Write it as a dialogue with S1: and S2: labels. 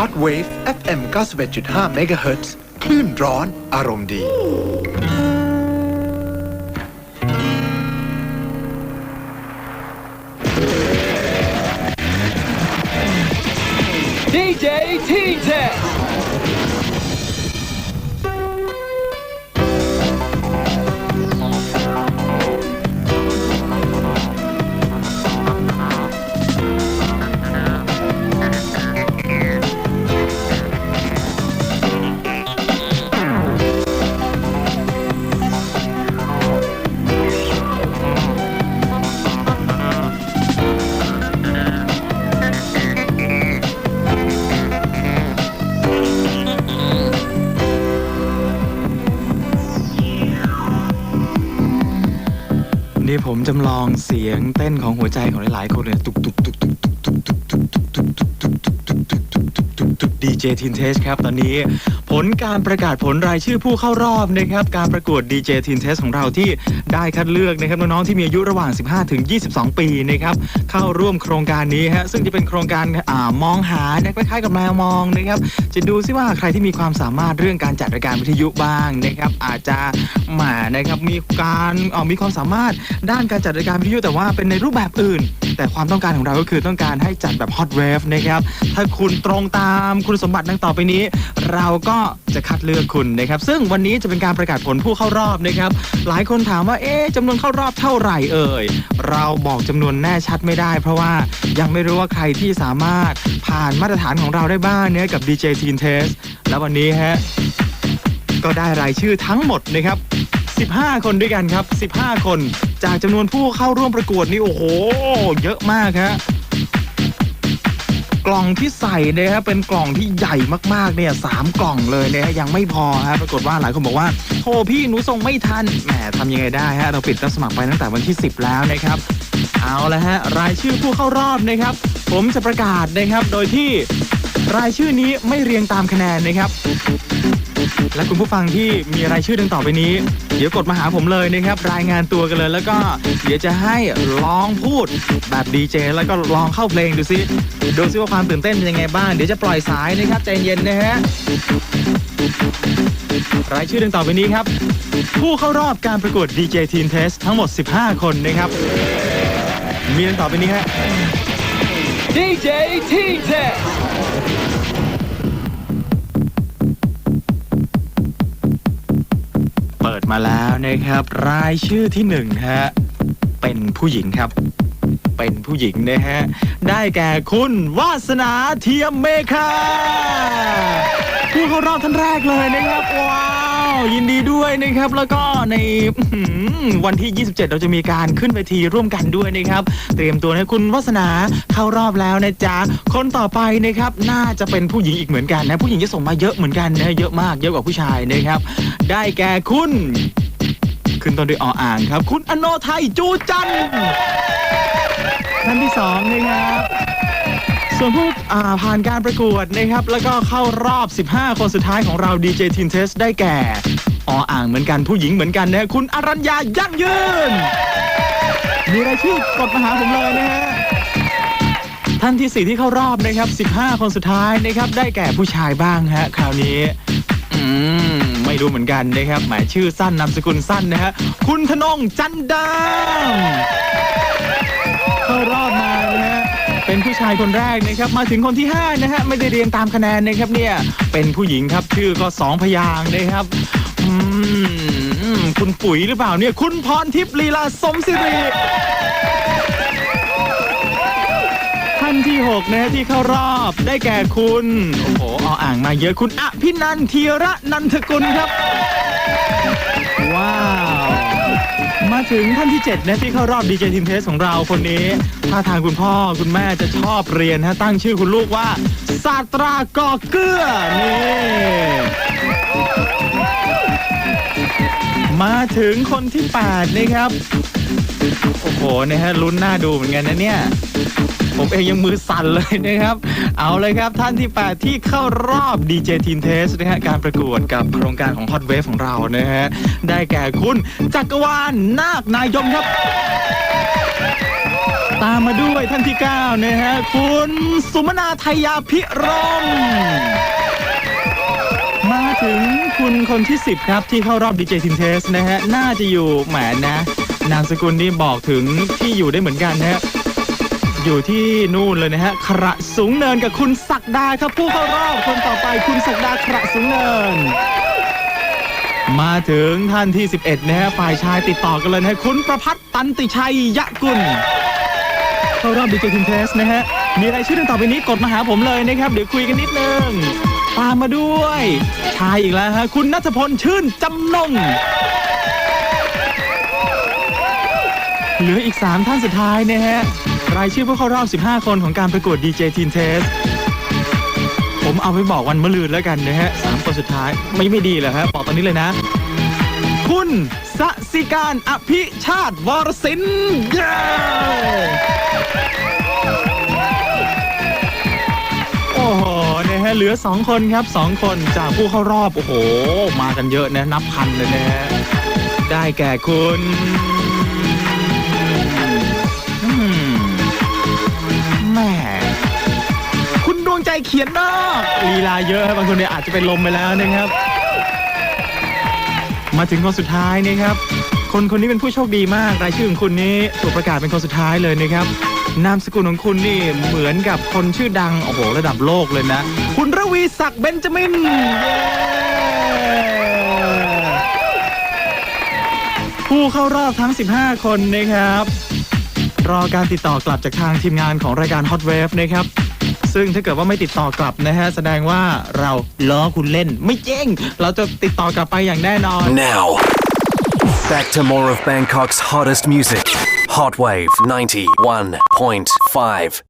S1: Hot Wave FM 91.5 MHz คลื่นร้อนอารมณ์ดี
S2: DJ T-Tech.
S3: นี่ผมจำลองเสียงเต้นของหัวใจของหลายๆคนเลยตุกตุกตุกตุกตุกตุกตุกตุกตุกตุกตุกตุกตุกตุกตุกตุกตุกตุกตุกดีเจทินเทสครับ ตอนนี้ ผลการประกาศผลรายชื่อผู้เข้ารอบนะครับการประกวดดีเจทินเทสของเราที่ได้คัดเลือกนะครับน้องๆที่มีอายุระหว่าง 15 ถึง 22 ปีนะครับเข้าร่วมโครงการนี้ฮะซึ่งจะเป็นโครงการอ่ามองหานะคล้ายๆกับแมวมองนะครับจะดูซิว่าใครที่มีความสามารถเรื่องการจัดรายการวิทยุบ้างนะครับอาจจะหมานะครับมีการอ่อมีความสามารถด้านการจัดรายการวิทยุแต่ว่าเป็นในรูปแบบอื่น แต่ความต้องการของเราก็คือต้องการให้จัดแบบฮอตเวฟนะครับถ้าคุณตรงตามคุณสมบัติดังต่อไปนี้ เราก็จะคัดเลือกคุณนะครับ ซึ่งวันนี้จะเป็นการประกาศผลผู้เข้ารอบนะครับ หลายคนถามว่า เอ๊ะจำนวนเข้ารอบเท่าไหร่เอ่ย เราบอกจำนวนแน่ชัดไม่ได้ เพราะว่ายังไม่รู้ว่าใครที่สามารถผ่านมาตรฐานของเราได้บ้างเนี่ยกับ DJ Teen Test แล้ววันนี้ฮะก็ได้รายชื่อทั้งหมดนะครับ 15 คนด้วยกันครับ 15 คน จากจำนวนผู้เข้าร่วมประกวดนี่โอ้โห เยอะมากฮะ กล่องที่ใส่เนี่ยฮะเป็นกล่องที่ใหญ่มากๆเนี่ยสามกล่องเลยนะฮะยังไม่พอฮะปรากฏว่าหลายคนบอกว่าโทรพี่หนูส่งไม่ทันแหมทำยังไงได้ฮะเราปิดรับสมัครไปตั้งแต่วันที่ 10 แล้วนะครับ เอาละฮะรายชื่อผู้เข้ารอบนะครับ ผมจะประกาศนะครับโดยที่รายชื่อนี้ไม่เรียงตามคะแนนนะครับ และคุณผู้ฟังที่มีรายชื่อดังต่อไปนี้ เดี๋ยวกดมาหาผมเลยนะครับ รายงานตัวกันเลย แล้วก็เดี๋ยวจะให้ลองพูดแบบดีเจแล้วก็ลองเข้าเพลงดูซิดูซิว่าความตื่นเต้นเป็นยังไงบ้างเดี๋ยวจะปล่อยสายนะครับใจเย็นนะฮะรายชื่อดังต่อไปนี้ครับ ผู้เข้ารอบการประกวด DJ Teen Test ทั้งหมด 15 คนนะครับ มีดังต่อไปนี้ฮะ
S2: DJ T-Tech.
S3: เปิด มาแล้วนะครับ รายชื่อที่หนึ่งฮะเป็นผู้หญิงครับ เป็นผู้หญิงนะฮะ ได้แก่คุณวาสนาเทียมเมฆาผู้เข้ารอบท่านแรกเลยนะครับว้า ยินดีด้วยนะครับ แล้วก็ในวันที่ 27 เราจะมีการขึ้นเวทีร่วมกันด้วยนะครับ เตรียมตัวให้คุณวาสนาเข้ารอบแล้วนะจ๊ะ คนต่อไปนะครับ น่าจะเป็นผู้หญิงอีกเหมือนกันนะ ผู้หญิงจะส่งมาเยอะเหมือนกันนะเยอะมากเยอะกว่าผู้ชายนะครับ ได้แก่คุณ ขึ้นต้นด้วยออ่างครับ คุณอโนไทยจูจันท่านที่สองนะครับ ส่วนผู้อ่าผ่านการประกวดนะครับ แล้วก็เข้ารอบ 15 คนสุดท้ายของเรา DJ Teen Test ได้แก่ออ่างเหมือนกันผู้หญิงเหมือนกันนะคุณอรัญญายั่งยืน มีรายชื่อกดมาหาผมเลยนะฮะท่านที่ 4 ที่เข้ารอบนะครับ 15 คนสุดท้ายนะครับ ได้แก่ผู้ชายบ้างฮะคราวนี้ อืม ไม่รู้เหมือนกันนะครับ หมายชื่อสั้นนามสกุลสั้นนะฮะ คุณธนงจันดาายคนแรกนะครับมาถึงคนที่5นะฮะไม่ได้เรียงตามคะแนนนะครับเนี่ยเป็นผู้หญิงครับชื่อก็สองพยางค์นะครับอืมคุณปุ๋ยหรือเปล่าเนี่ยคุณพรทิพย์ลีลาสมศิริท่านที่6นะฮะที่เข้ารอบได้แก่คุณโอ้โหออ่างมาเยอะคุณอภินันทีระนันทกุลครับ ถึงท่านที่7นะที่เข้ารอบดีเจทีมเทสของเราคนนี้ถ้าทางคุณพ่อคุณแม่จะชอบเรียนฮะตั้งชื่อคุณลูกว่าศาสตรากอเกื้อนี่มาถึงคนที่8นะครับ โอ้โหนะฮะลุ้นหน้าดูเหมือนกันนะเนี่ย ผมเองยังมือสั่นเลยนะครับ เอาเลยครับท่านที่ 8 ที่เข้ารอบ DJ Teen Test นะฮะการประกวดกับโครงการของ Hot Wave ของเรานะฮะ ได้แก่คุณจักรวาลนาคนายมครับ ตามมาด้วยท่านที่ 9 นะฮะ คุณสุมนาไทยาพิรมมาถึงคุณคนที่ 10 ครับ ที่เข้ารอบดีเจทินเทสนะฮะ น่าจะอยู่แหมนะ นามสกุลนี่บอกถึงที่อยู่ได้เหมือนกันนะฮะ อยู่ที่นู่นเลยนะฮะขระสูงเนินกับคุณศักดาครับผู้เข้ารอบคนต่อไปคุณศักดาขระสูงเนิน มาถึงท่านที่ 11นะฮะฝ่ายชายติดต่อกันเลยนะฮะคุณประพัฒน์ตันติชัยยะกุลเข้ารอบดีเจทินเทสนะฮะมีรายชื่อดังต่อไปนี้กดมาหาผมเลยนะครับเดี๋ยวคุยกันนิดนึงตามมาด้วย ชายอีกแล้วฮะคุณนัทพลชื่นจำนงเหลืออีก 3 ท่านสุดท้ายนะฮะ รายชื่อผู้เข้ารอบ 15 คนของการประกวด DJ Teen Test ผมเอาไปบอกวันมะรืนแล้วกันนะฮะสามคนสุดท้ายไม่ไม่ดีเหรอฮะบอกตอนนี้เลยนะ คุณสสิการอภิชาติวรสินเย้โอ้โหนะฮะเหลือ 2 คนครับ 2 คนจากผู้เข้ารอบ โอ้โห มากันเยอะนะ นับพันเลยนะฮะได้แก่คุณ เขียนนอกลีลาเยอะครับบางคนเนี่ยอาจจะเป็นลมไปแล้วนะครับ มาถึงคนสุดท้ายนะครับ คนคนนี้เป็นผู้โชคดีมากรายชื่อของคุณนี้ถูกประกาศเป็นคนสุดท้ายเลยนะครับนามสกุลของคุณนี่เหมือนกับคนชื่อดังโอ้โหระดับโลกเลยนะ คุณระวีศักดิ์เบนจามินผู้เข้ารอบทั้ง 15 คนนะครับ รอการติดต่อกลับจากทางทีมงานของรายการ Hot Wave นะครับ ซึ่งถ้าเกิดว่าไม่ติดต่อกลับนะฮะแสดงว่าเราล้อคุณเล่นไม่เจ๊งเราจะติดต่อกลับไปอย่างแน่นอน
S4: Now, back to more of Bangkok's hottest music. Hot Wave 91.5.